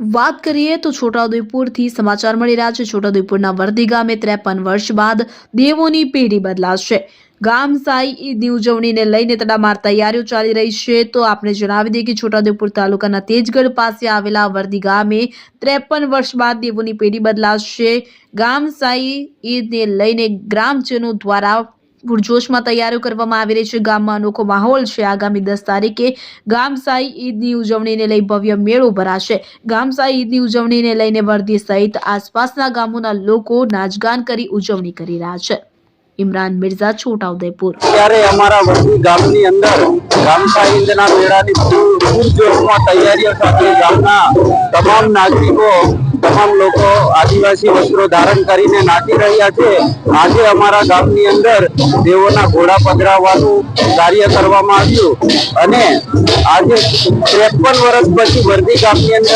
વાત કરીએ તો છોટાઉદેપુરથી સમાચાર મળી રહ્યા છે. છોટાઉદેપુરના વર્ધી ગામે ત્રેપન વર્ષ બાદ દેવોની પેઢી બદલાશે. ગામ સાઈ ઈદની ઉજવણીને લઈને તડામાર તૈયારીઓ ચાલી રહી છે. તો આપણે જણાવી દઈએ કે છોટાઉદેપુર તાલુકાના તેજગઢ પાસે આવેલા વર્ધી ગામે ત્રેપન વર્ષ બાદ દેવોની પેઢી બદલાશે. ગામ સાઈ ઈદને લઈને ગ્રામજનો દ્વારા પૂરજોશમાં તૈયારીઓ કરવામાં આવી રહી છે. ગામમાં અનોખો માહોલ છે. આગામી દસ તારીખે ગામસાઈ ઈદની ઉજવણીને લઈ ભવ્ય મેળો ભરાશે. ગામસાઈ ઈદની ઉજવણીને લઈને વર્ધી સહિત આસપાસના ગામોના લોકો નાચગાન કરી ઉજવણી કરી રહ્યા છે. ઇમરાન મિર્ઝા છોટાઉદેપુર ત્યારે અમારા વડવી ગામની અંદર ગામસા ઈદના મેળાની પૂરજોશમાં તૈયારીઓ સાથે ગામના તમામ નાગરિકો તમામ લોકો આદિવાસી વસ્ત્રો ધારણ કરીને નાચી રહ્યા છે. આજે અમારા ગામની અંદર દેવોના ઘોડા પધરાવવાનું કાર્ય કરવામાં આવ્યું. અને આજે ત્રેપન વર્ષ પછી વર્ધી ગામની અંદર